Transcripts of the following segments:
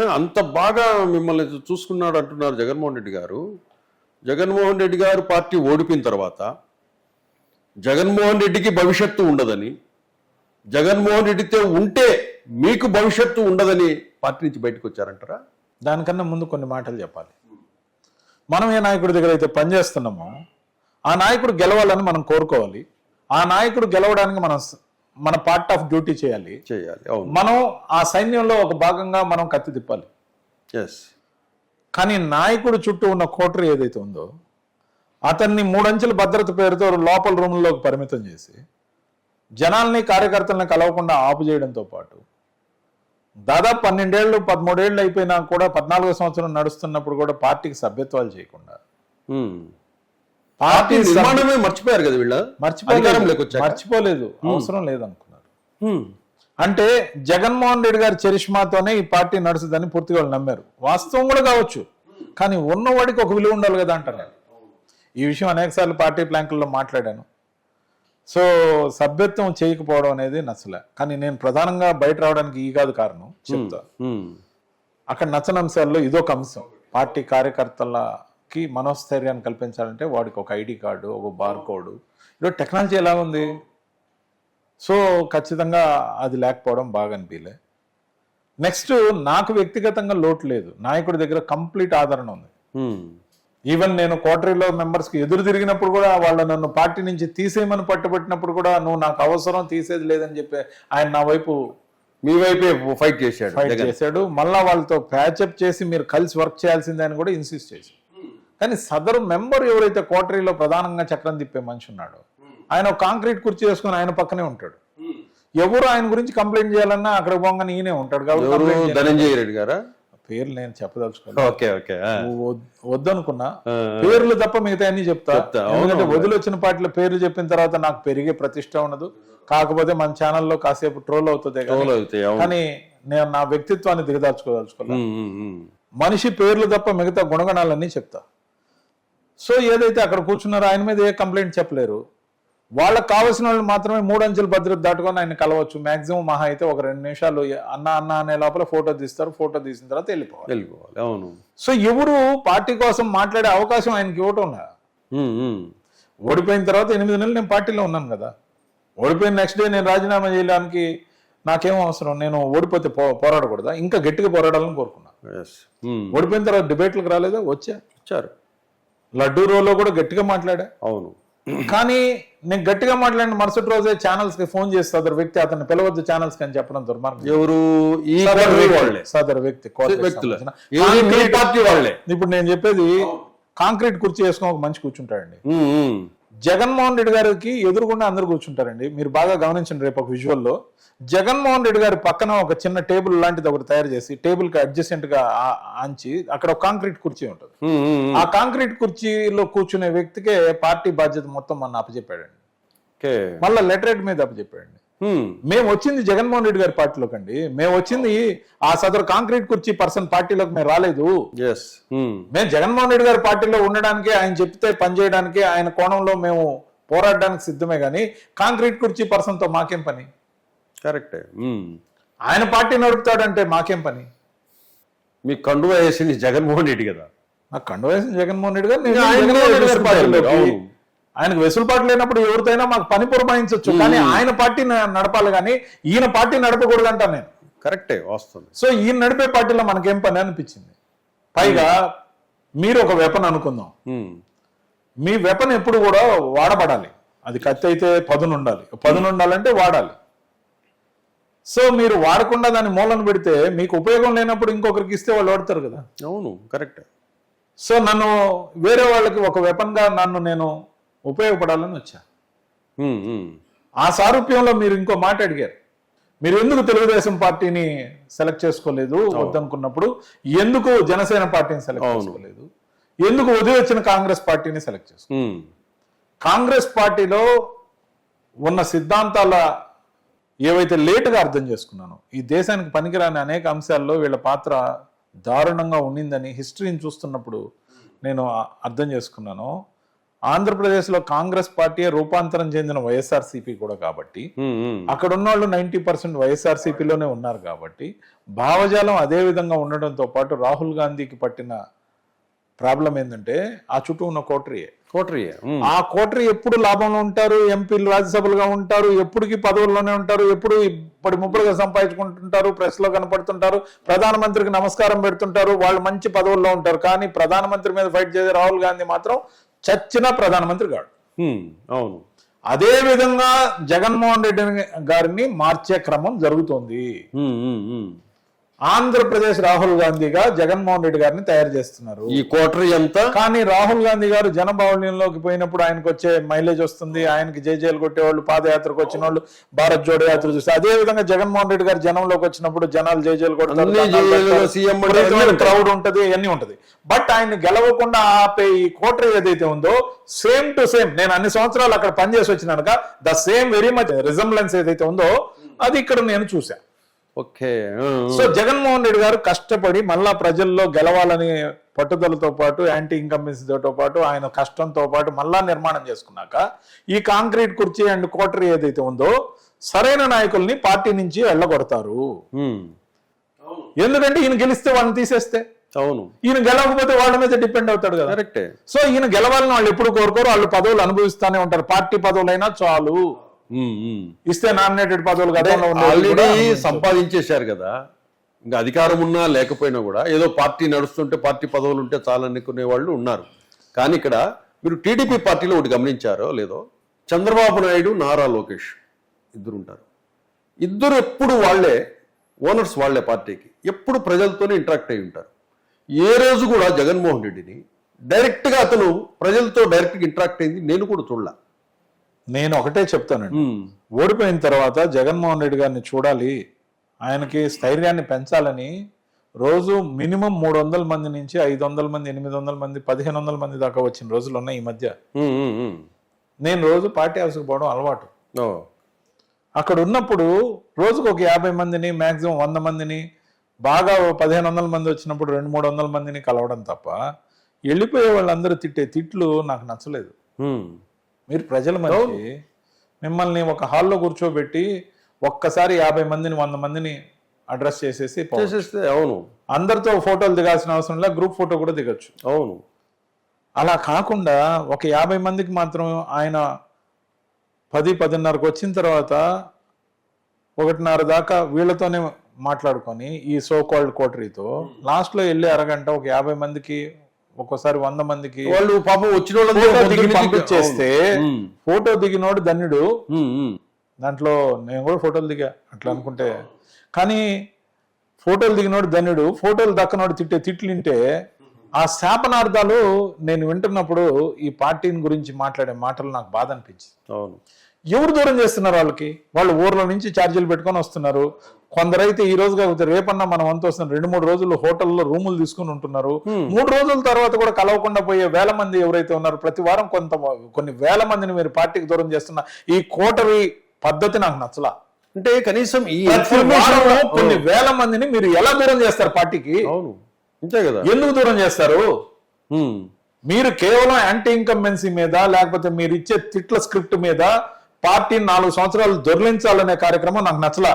అంటే అంత బాగా మిమ్మల్ని చూసుకున్నాడు అంటున్నారు జగన్మోహన్ రెడ్డి గారు. జగన్మోహన్ రెడ్డి గారు పార్టీ ఓడిపోయిన తర్వాత జగన్మోహన్ రెడ్డికి భవిష్యత్తు ఉండదని జగన్మోహన్ రెడ్డితో ఉంటే మీకు భవిష్యత్తు ఉండదని పార్టీ నుంచి బయటకు వచ్చారంటారా? దానికన్నా ముందు కొన్ని మాటలు చెప్పాలి. మనం ఏ నాయకుడి దగ్గర అయితే పనిచేస్తున్నామో ఆ నాయకుడు గెలవాలని మనం కోరుకోవాలి. ఆ నాయకుడు గెలవడానికి మనం మన పార్ట్ ఆఫ్ డ్యూటీ చేయాలి. చేయాలి మనం ఆ సైన్యంలో ఒక భాగంగా మనం కత్తి తిప్పాలి. ఎస్ కానీ నాయకుడు చుట్టూ ఉన్న కోటరీ ఏదైతే ఉందో అతన్ని మూడంచెల భద్రత పేరుతో లోపల రూమ్లోకి పరిమితం చేసి జనాల్ని కార్యకర్తల్ని కలవకుండా ఆపు చేయడంతో పాటు దాదాపు పన్నెండేళ్ళు పదమూడేళ్ళు అయిపోయినా కూడా పద్నాలుగో సంవత్సరం నడుస్తున్నప్పుడు కూడా పార్టీకి సభ్యత్వాలు చేయకుండా పార్టీ నిర్మాణమే మర్చిపోయారు కదా వీళ్ళ? మర్చిపోలేదు. వచ్చాక మర్చిపోలేదు. అవసరం లేదనుకున్నారు. హ్మ్. అంటే జగన్మోహన్ రెడ్డి గారి చరిష్మాతోనే ఈ పార్టీ నడుస్తుందని పూర్తిగా వాళ్ళు నమ్మారు. వాస్తవం కూడా కావచ్చు. కానీ ఉన్నవాడికి ఒక విలువ ఉండాలి కదా అంటాను నేను ఈ విషయం అనేకసార్లు పార్టీ ప్లాంకుల్లో మాట్లాడాను. సో సభ్యత్వం చేయకపోవడం అనేది నచ్చలే. కానీ నేను ప్రధానంగా బయట రావడానికి ఈ కాదు కారణం. చెప్తా. అక్కడ నచ్చని అంశాల్లో ఇదొక అంశం. పార్టీ కార్యకర్తలకి మనోస్థైర్యాన్ని కల్పించాలంటే వాడికి ఒక ఐడి కార్డు ఒక బార్ కోడ్ ఈరోజు టెక్నాలజీ ఎలా ఉంది? సో ఖచ్చితంగా అది లేకపోవడం బాగా అనిపించలే నెక్స్ట్ నాకు వ్యక్తిగతంగా లోటు లేదు. నాయకుడి దగ్గర కంప్లీట్ ఆదరణ ఉంది. ఈవెన్ నేను కోటరీలో మెంబర్స్కి ఎదురు తిరిగినప్పుడు కూడా వాళ్ళు నన్ను పార్టీ నుంచి తీసేయమని పట్టుబట్టినప్పుడు కూడా నువ్వు నాకు అవసరం తీసేది లేదని చెప్పి ఆయన నా వైపు మీ వైపే ఫైట్ చేశాడు. ఫైట్ చేశాడు. మళ్ళా వాళ్ళతో ప్యాచప్ చేసి మీరు కలిసి వర్క్ చేయాల్సిందే అని కూడా ఇన్సిస్ట్ చేశాడు. కానీ సదరు మెంబర్ ఎవరైతే కోటరీలో ప్రధానంగా చక్రం తిప్పే మనిషి ఉన్నాడో ఆయన కాంక్రీట్ కుర్చీ వేసుకొని ఆయన పక్కనే ఉంటాడు ఎవరు ఆయన గురించి కంప్లైంట్ చేయాలన్నా అక్కడ పోగానే ఈయనే ఉంటాడు కాబట్టి. ధనంజయ రెడ్డి గారా పేర్లు నేను. వద్- వద్దనుకున్నా. పేర్లు తప్ప మిగతా అన్ని చెప్తా ఎందుకంటే అవును. వదిలొచ్చిన పార్టీలో పేర్లు చెప్పిన తర్వాత నాకు పెరిగే ప్రతిష్ట ఉండదు కాకపోతే మన ఛానల్లో కాసేపు ట్రోల్ అవుతుంది కానీ- నేను నా వ్యక్తిత్వాన్ని హ్మ్. మనిషి పేర్లు తప్ప మిగతా గుణగణాలన్నీ చెప్తా సో ఏదైతే అక్కడ కూర్చున్నారో ఆయన మీద ఏ కంప్లైంట్ చెప్పలేరు. వాళ్ళకి కావాల్సిన వాళ్ళు మాత్రమే మూడు అంచెల భద్రత దాటుకొని ఆయన కలవచ్చు. మాక్సిమం మహా అయితే ఒక రెండు నిమిషాలు అన్న అన్న అనే లోపల ఫోటో తీస్తారు. ఫోటో తీసిన తర్వాత వెళ్ళిపోవాలి. వెళ్ళిపోవాలి. అవును. సో ఎవరు పార్టీ కోసం మాట్లాడే అవకాశం ఆయనకి ఇవ్వటం. ఓడిపోయిన తర్వాత ఎనిమిది నెలలు నేను పార్టీలో ఉన్నాను కదా. ఓడిపోయిన నెక్స్ట్ డే నేను రాజీనామా చేయడానికి నాకేం అవసరం? నేను ఓడిపోతే పో పోరాడకూడదా? ఇంకా గట్టిగా పోరాడాలని కోరుకున్నా. Yes. హ్మ్. ఓడిపోయిన తర్వాత డిబేట్లకు రాలేదా? వచ్చా? ఇచ్చారు లడ్డూ రోలో కూడా గట్టిగా మాట్లాడా? అవును. కానీ నేను గట్టిగా మాట్లాడిన మరుసటి రోజే ఛానల్స్కి ఫోన్ చేస్తే అతని వ్యక్తి అతను పిలవద్దు ఛానల్స్కి అని చెప్పడం దుర్మార్గం. ఎవరు? ఈ సదరు వ్యక్తి- వ్యక్తులు. ఇప్పుడు నేను చెప్పేది కాంక్రీట్ కుర్చీ వేసుకొని ఒక మంచి కూర్చుంటాడండి. జగన్మోహన్ రెడ్డి గారికి ఎదురుగుండా అందరు కూర్చుంటారండి. మీరు బాగా గమనించండి రేపు ఒక విజువల్లో జగన్మోహన్ రెడ్డి గారి పక్కన ఒక చిన్న టేబుల్ లాంటిది ఒకటి తయారు చేసి టేబుల్కి అడ్జసెంట్గా ఆంచి అక్కడ ఒక కాంక్రీట్ కుర్చీ ఉంటుంది. ఆ కాంక్రీట్ కుర్చీలో కూర్చునే వ్యక్తికే పార్టీ బాధ్యత మొత్తం మన అప్పచెప్పాడండి. మళ్ళీ లెటరేట్ మీద అప్పచెప్పాడండి. మేము వచ్చింది జగన్మోహన్ రెడ్డి గారి పార్టీలోకి అండి. మేము వచ్చింది ఆ సదరు కాంక్రీట్ కుర్చీ పర్సన్ పార్టీలోకి మేము రాలేదు. హ్మ్. మేము జగన్మోహన్ రెడ్డి గారి పార్టీలో ఉండడానికి ఆయన చెప్తే పనిచేయడానికి ఆయన కోణంలో మేము పోరాడడానికి సిద్ధమే కానీ కాంక్రీట్ కుర్చీ పర్సన్తో మాకేం పని? కరెక్టే హ్మ్. ఆయన పార్టీ నడుపుతాడంటే మాకేం పని? మీకు కండువా వేసింది జగన్మోహన్ రెడ్డి కదా. నాకు కండవేసిన జగన్మోహన్ రెడ్డి గారు జగన్మోహన్ రెడ్డి. ఆయనకు వెసులుబాటు లేనప్పుడు ఎవరితోనైనా మాకు పని పురమాయించవచ్చు కానీ ఆయన పార్టీ నడపాలి కానీ ఈయన పార్టీ నడపకూడదు అంటాను నేను. కరెక్టే వాస్తవం. సో ఈయన నడిపే పార్టీలో మనకేం పని అనిపించింది? పైగా మీరు ఒక వెపన్ అనుకుందాం. మీ వెపన్ ఎప్పుడు కూడా వాడబడాలి. అది కత్తి అయితే పదును ఉండాలి. పదును ఉండాలంటే వాడాలి. సో మీరు వాడకుండా దాన్ని మూలన పెడితే మీకు ఉపయోగం లేనప్పుడు ఇంకొకరికి ఇస్తే వాళ్ళు వాడతారు కదా. అవును కరెక్టే. సో నన్ను వేరే వాళ్ళకి ఒక వెపన్గా నన్ను నేను ఉపయోగపడాలని వచ్చా. ఆ సారూప్యంలో మీరు ఇంకో మాట అడిగారు మీరు ఎందుకు తెలుగుదేశం పార్టీని సెలెక్ట్ చేసుకోలేదు వద్దనుకున్నప్పుడు ఎందుకు జనసేన పార్టీని సెలెక్ట్. చేసుకోలేదు ఎందుకు ఉదయం వచ్చిన కాంగ్రెస్ పార్టీని సెలెక్ట్ చేసుకో. కాంగ్రెస్ పార్టీలో ఉన్న సిద్ధాంతాల ఏవైతే లేటుగా అర్థం చేసుకున్నాను ఈ దేశానికి పనికిరాని అనేక అంశాల్లో వీళ్ళ పాత్ర దారుణంగా ఉండిందని హిస్టరీని చూస్తున్నప్పుడు నేను అర్థం చేసుకున్నాను ఆంధ్రప్రదేశ్లో కాంగ్రెస్ పార్టీ రూపాంతరం చెందిన వైఎస్ఆర్సీపీ కూడా కాబట్టి. అక్కడ ఉన్న వాళ్ళు నైంటీ పర్సెంట్ వైఎస్ఆర్సీపీలోనే ఉన్నారు కాబట్టి భావజాలం అదే విధంగా ఉండడంతో పాటు రాహుల్ గాంధీకి పట్టిన ప్రాబ్లం ఏంటంటే ఆ చుట్టూ ఉన్న కోటరీయే. కోటరీయే. ఆ కోటరీ ఎప్పుడు లాభంలో ఉంటారు? ఎంపీలు రాజ్యసభలుగా ఉంటారు? ఎప్పటికి పదవుల్లోనే ఉంటారు? ఎప్పుడు ఇప్పటి ముప్పుడుగా సంపాదించుకుంటుంటారు? ప్రెస్లో కనపడుతుంటారు? ప్రధానమంత్రికి నమస్కారం పెడుతుంటారు? వాళ్ళు మంచి పదవుల్లో ఉంటారు. కానీ ప్రధానమంత్రి మీద ఫైట్ చేసే రాహుల్ గాంధీ మాత్రం చచ్చిన ప్రధానమంత్రి కాడు ఉమ్, అవును. అదే విధంగా జగన్మోహన్ రెడ్డి గారిని మార్చే క్రమం జరుగుతోంది. ఆంధ్రప్రదేశ్ రాహుల్ గాంధీగా జగన్మోహన్ రెడ్డి గారిని తయారు చేస్తున్నారు. ఈ కోటరీ ఎంత? కానీ రాహుల్ గాంధీ గారు జనబాహుళ్యంలోకి పోయినప్పుడు ఆయనకు వచ్చే మైలేజ్ వస్తుంది ఆయనకి జైజేలు కొట్టేవాళ్ళు పాదయాత్రకు వచ్చిన వాళ్ళు భారత్ జోడో యాత్ర చూస్తే అదే విధంగా జగన్మోహన్ రెడ్డి గారు జనంలోకి వచ్చినప్పుడు జనాలు జైజేలు ఉంటాయి. క్రౌడ్ ఉంటది అన్ని ఉంటది. బట్ ఆయన గెలవకుండా ఆపే ఈ కోటరీ ఏదైతే ఉందో సేమ్ టు సేమ్ నేను అన్ని సంవత్సరాలు అక్కడ పనిచేసి వచ్చినానుక the same very much resemblance ఏదైతే ఉందో అది ఇక్కడ నేను చూసా ఓకే. సో జగన్మోహన్ రెడ్డి గారు కష్టపడి మళ్ళా ప్రజల్లో గెలవాలని పట్టుదలతో పాటు యాంటీ ఇన్కంబెన్సీతో పాటు ఆయన కష్టంతో పాటు మళ్ళా నిర్మాణం చేసుకున్నాక ఈ కాంక్రీట్ కుర్చీ అండ్ కోటరీ ఏదైతే ఉందో సరైన నాయకుల్ని పార్టీ నుంచి వెళ్ళగొడతారు. ఎందుకంటే ఈయన గెలిస్తే వాళ్ళని తీసేస్తే. అవును. ఈయన గెలవకపోతే వాళ్ళ మీద డిపెండ్ అవుతాడు కదా. కరెక్టే. సో ఈయన గెలవాలని వాళ్ళు ఎప్పుడు కోరుకోరు వాళ్ళు పదవులు అనుభవిస్తానే ఉంటారు. పార్టీ పదవులైనా చాలు. ఇస్తే నామినేటెడ్ పదవులు ఆల్రెడీ. సంపాదించేశారు కదా. ఇంకా అధికారం ఉన్నా లేకపోయినా కూడా ఏదో పార్టీ నడుస్తుంటే పార్టీ పదవులు ఉంటే చాలనుకునే వాళ్ళు ఉన్నారు. కానీ ఇక్కడ మీరు టీడీపీ పార్టీలో ఒకటి గమనించారో లేదో చంద్రబాబు నాయుడు నారా లోకేష్ ఇద్దరు ఉంటారు ఇద్దరు ఎప్పుడు వాళ్ళే ఓనర్స్ వాళ్ళే పార్టీకి. ఎప్పుడు ప్రజలతోనే ఇంటరాక్ట్ అయి ఉంటారు. ఏ రోజు కూడా జగన్మోహన్ రెడ్డిని డైరెక్ట్గా అతను ప్రజలతో డైరెక్ట్గా ఇంటరాక్ట్ అయింది నేను కూడా చూడలే. నేను ఒకటే చెప్తానండి. ఓడిపోయిన తర్వాత జగన్మోహన్ రెడ్డి గారిని చూడాలి. ఆయనకి స్థైర్యాన్ని పెంచాలని రోజు మినిమం మూడు వందల మంది నుంచి ఐదు వందల మంది ఎనిమిది వందల మంది పదిహేను వందల మంది దాకా వచ్చిన రోజులు ఉన్నాయి ఈ మధ్య. నేను రోజు పార్టీ హౌస్కి పోవడం అలవాటు. అక్కడ ఉన్నప్పుడు రోజుకు ఒక యాభై మందిని మాక్సిమం వంద మందిని బాగా పదిహేను వందల మంది వచ్చినప్పుడు రెండు మూడు వందల మందిని కలవడం తప్ప వెళ్ళిపోయే వాళ్ళందరూ తిట్టే తిట్లు నాకు నచ్చలేదు. మీరు ప్రజల మనిషి మిమ్మల్ని ఒక హాల్లో కూర్చోబెట్టి ఒక్కసారి యాభై మందిని వంద మందిని అడ్రస్ చేసేసి చేసేస్తే అవును. అందరితో ఫోటోలు దిగాల్సిన అవసరం లేదు గ్రూప్ ఫోటో కూడా దిగొచ్చు. అవును. అలా కాకుండా ఒక యాభై మందికి మాత్రం ఆయన పది పదిన్నరకు వచ్చిన తర్వాత ఒకటిన్నర దాకా వీళ్ళతోనే మాట్లాడుకొని ఈ సో కాల్డ్ కోటరీతో లాస్ట్లో వెళ్ళి అరగంట ఒక యాభై మందికి ఒక్కోసారి వంద మందికి వాళ్ళు పాపం వచ్చిన పంపించేస్తే ఫోటో దిగినోడు ధన్యుడు. దాంట్లో నేను కూడా ఫోటోలు దిగా అట్లా అనుకుంటే. కానీ ఫోటోలు దిగినోడు ధన్యుడు ఫోటోలు దక్కనోడు తిట్టే తిట్లు వింటే ఆ శాపనార్థాలు నేను వింటున్నప్పుడు ఈ పార్టీని గురించి మాట్లాడే మాటలు నాకు బాధ అనిపించింది. ఎవరు దూరం చేస్తున్నారు వాళ్ళకి? వాళ్ళు ఊర్ల నుంచి ఛార్జీలు పెట్టుకొని వస్తున్నారు. కొందరైతే ఈ రోజు కాకపోతే రేపన్నా మనం అంత వస్తున్నారు రెండు మూడు రోజులు హోటల్లో రూములు తీసుకుని ఉంటున్నారు. మూడు రోజుల తర్వాత కూడా కలవకుండా పోయే వేల మంది ఎవరైతే ఉన్నారో ప్రతి వారం కొంత కొన్ని వేల మందిని మీరు పార్టీకి దూరం చేస్తున్న ఈ కోటరీ పద్ధతి నాకు నచ్చలా. అంటే కనీసం ఈ కొన్ని వేల మందిని మీరు ఎలా దూరం చేస్తారు పార్టీకి? అంతే కదా. ఎందుకు దూరం చేస్తారు? మీరు కేవలం యాంటీ ఇన్కంబెన్సీ మీద లేకపోతే మీరు ఇచ్చే తిట్ల స్క్రిప్ట్ మీద పార్టీని నాలుగు సంవత్సరాలు దొర్లించాలనే కార్యక్రమం నాకు నచ్చలా.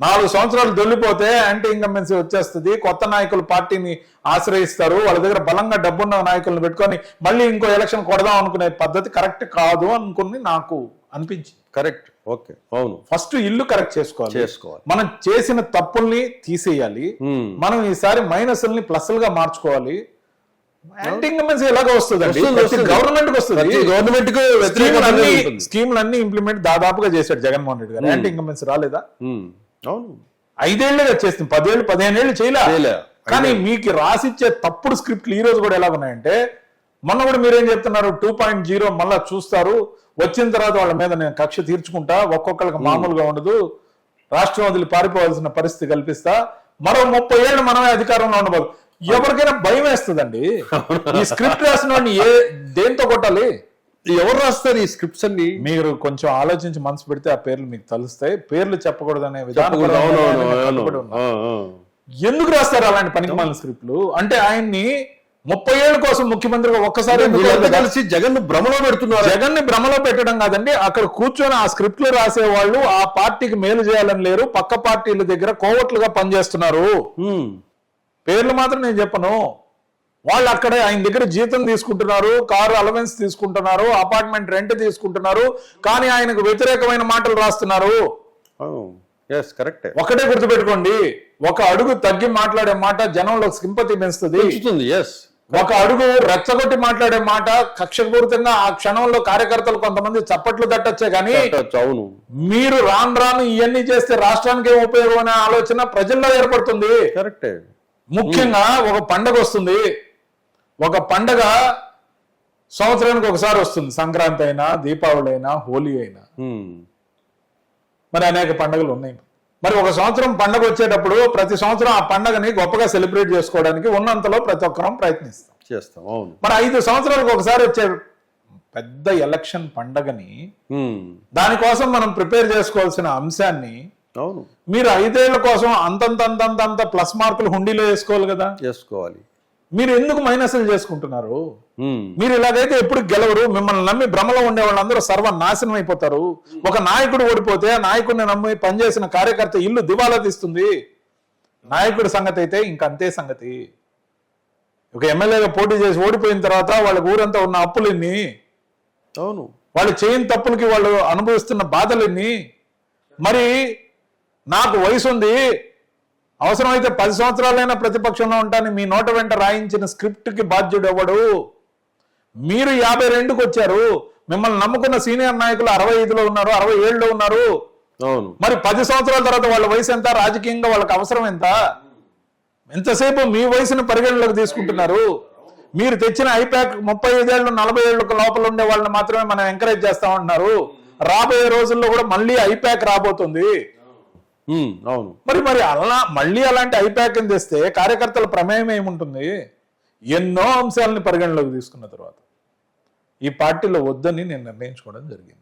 నాలుగు సంవత్సరాలు దొల్లిపోతే యాంటీ ఇన్కంబెన్సీ వచ్చేస్తుంది కొత్త నాయకులు పార్టీని ఆశ్రయిస్తారు వాళ్ళ దగ్గర బలంగా డబ్బున్న నాయకులను పెట్టుకొని మళ్ళీ ఇంకో ఎలక్షన్ కొడదాం అనుకునే పద్ధతి కరెక్ట్ కాదు అనుకుని నాకు అనిపించింది. కరెక్ట్ ఓకే అవును. ఫస్ట్ ఇల్లు కరెక్ట్ చేసుకోవాలి. చేసుకోవాలి. మనం చేసిన తప్పుల్ని తీసేయాలి. మనం ఈసారి మైనస్ల్ని ప్లస్లుగా మార్చుకోవాలి. ఎలాగో వస్తుందండి. వస్తుంది. గవర్నమెంట్ వస్తుంది. గవర్నమెంట్కు. స్కీములన్నీ ఇంప్లిమెంట్ దాదాపుగా చేశాడు జగన్మోహన్ రెడ్డి గారు. యాంటీ ఇన్కంబెన్సీ రాలేదా? ఉమ్, అవును. ఐదేళ్ళుగా చేస్తుంది పదేళ్ళు పదిహేను ఏళ్ళు చేయలే. చేయలే. కానీ మీకు రాసిచ్చే తప్పుడు స్క్రిప్ట్లు ఈ రోజు కూడా ఎలా ఉన్నాయంటే మొన్న కూడా మీరేం చెప్తున్నారు? టూ పాయింట్ జీరో మళ్ళా చూస్తారు. వచ్చిన తర్వాత వాళ్ళ మీద నేను కక్ష తీర్చుకుంటా. ఒక్కొక్కరికి మామూలుగా ఉండదు. రాష్ట్రం వదిలి పారిపోవాల్సిన పరిస్థితి కల్పిస్తా. మరో ముప్పై ఏళ్ళు మనమే అధికారంలో ఉండబోదు. ఎవరికైనా భయం వేస్తుందండి. ఈ స్క్రిప్ట్ రాసిన వాడిని ఏ దేంతో కొట్టాలి? ఎవరు రాస్తారు ఈ స్క్రిప్ట్స్ అన్ని? మీరు కొంచెం ఆలోచించి మనసు పెడితే ఆ పేర్లు మీకు తెలుస్తాయి. పేర్లు చెప్పకూడదనే చెప్పకూడదు. అవును, విధానం. ఎందుకు రాస్తారు అలాంటి పనికి మాలిన స్క్రిప్ట్లు? అంటే ఆయన్ని ముప్పై ఏళ్ళ కోసం ముఖ్యమంత్రిగా ఒక్కసారి? కలిసి జగన్ భ్రమలో పెడుతున్నారు. జగన్ని భ్రమలో పెట్టడం కాదండి అక్కడ కూర్చొని ఆ స్క్రిప్ట్లు రాసే వాళ్ళు ఆ పార్టీకి మేలు చేయాలని లేరు పక్క పార్టీల దగ్గర కోవట్లుగా పనిచేస్తున్నారు. పేర్లు మాత్రం నేను చెప్పను. వాళ్ళు అక్కడే ఆయన దగ్గర జీతం తీసుకుంటున్నారు కారు అలవెన్స్ తీసుకుంటున్నారు అపార్ట్మెంట్ రెంట్ తీసుకుంటున్నారు కానీ ఆయనకు వ్యతిరేకమైన మాటలు రాస్తున్నారు. కరెక్టే ఒకటే గుర్తుపెట్టుకోండి ఒక అడుగు తగ్గి మాట్లాడే మాట జనంలో సింపతి పెంచుతుంది. ఒక అడుగు రెచ్చగొట్టి మాట్లాడే మాట కక్షపూరితంగా ఆ క్షణంలో కార్యకర్తలు కొంతమంది చప్పట్లు తట్టొచ్చే కానీ అవును. మీరు రాను రాను ఇవన్నీ చేస్తే రాష్ట్రానికి ఏం ఉపయోగం అనే ఆలోచన ప్రజల్లో ఏర్పడుతుంది. కరెక్టే ముఖ్యంగా ఒక పండగ వస్తుంది. ఒక పండగ సంవత్సరానికి ఒకసారి వస్తుంది. సంక్రాంతి అయినా దీపావళి అయినా హోలీ అయినా. మరి అనేక పండుగలు ఉన్నాయి. మరి ఒక సంవత్సరం పండగ వచ్చేటప్పుడు ప్రతి సంవత్సరం ఆ పండగని గొప్పగా సెలబ్రేట్ చేసుకోవడానికి ఉన్నంతలో ప్రతి ఒక్కరం ప్రయత్నిస్తాం. చేస్తాం. అవును. మరి ఐదు సంవత్సరాలకు ఒకసారి వచ్చే పెద్ద ఎలక్షన్ పండగని. దానికోసం మనం ప్రిపేర్ చేసుకోవాల్సిన అంశాన్ని అవును. మీరు ఐదేళ్ళ కోసం అంతంత అంతంత అంత ప్లస్ మార్కులు హుండీలో వేసుకోవాలి కదా? చేసుకోవాలి మీరు ఎందుకు మైనస్లు చేసుకుంటున్నారు. మీరు ఇలాగైతే ఎప్పుడు గెలవరు? మిమ్మల్ని నమ్మి భ్రమలో ఉండే వాళ్ళందరూ సర్వ నాశనం అయిపోతారు. ఒక నాయకుడు ఓడిపోతే ఆ నాయకుడిని నమ్మి పనిచేసిన కార్యకర్త ఇల్లు దివాలా తీస్తుంది. నాయకుడి సంగతి అయితే ఇంకంతే సంగతి. ఒక ఎమ్మెల్యేగా పోటీ చేసి ఓడిపోయిన తర్వాత వాళ్ళ ఊరంతా ఉన్న అప్పులెన్ని? అవును. వాళ్ళు చేయని తప్పులకి వాళ్ళు అనుభవిస్తున్న బాధలెన్ని? మరి నాకు వయసు ఉంది అవసరమైతే పది సంవత్సరాలైనా ప్రతిపక్షంలో ఉంటాను. మీ నోట వెంట రాయించిన స్క్రిప్ట్కి బాధ్యుడు ఎవడు? మీరు యాభై రెండుకి వచ్చారు. మిమ్మల్ని నమ్ముకున్న సీనియర్ నాయకులు అరవై ఐదులో ఉన్నారు అరవై ఏళ్ళలో ఉన్నారు. మరి పది సంవత్సరాల తర్వాత వాళ్ళ వయసు ఎంత? రాజకీయంగా వాళ్ళకి అవసరం ఎంత? ఎంతసేపు మీ వయసును పరిగణలోకి తీసుకుంటున్నారు? మీరు తెచ్చిన ఐపాక్ ముప్పై ఐదేళ్ళు నలభై ఏళ్ళకు లోపల ఉండే వాళ్ళని మాత్రమే మనం ఎంకరేజ్ చేస్తామంటున్నారు. రాబోయే రోజుల్లో కూడా మళ్ళీ ఐపాక్ రాబోతుంది. అవును. మరి మరి అలా మళ్ళీ అలాంటి ఐపాక్ తెస్తే కార్యకర్తల ప్రమేయం ఏముంటుంది? ఎన్నో అంశాలని పరిగణలోకి తీసుకున్న తర్వాత ఈ పార్టీలో వద్దని నేను నిర్ణయించుకోవడం జరిగింది.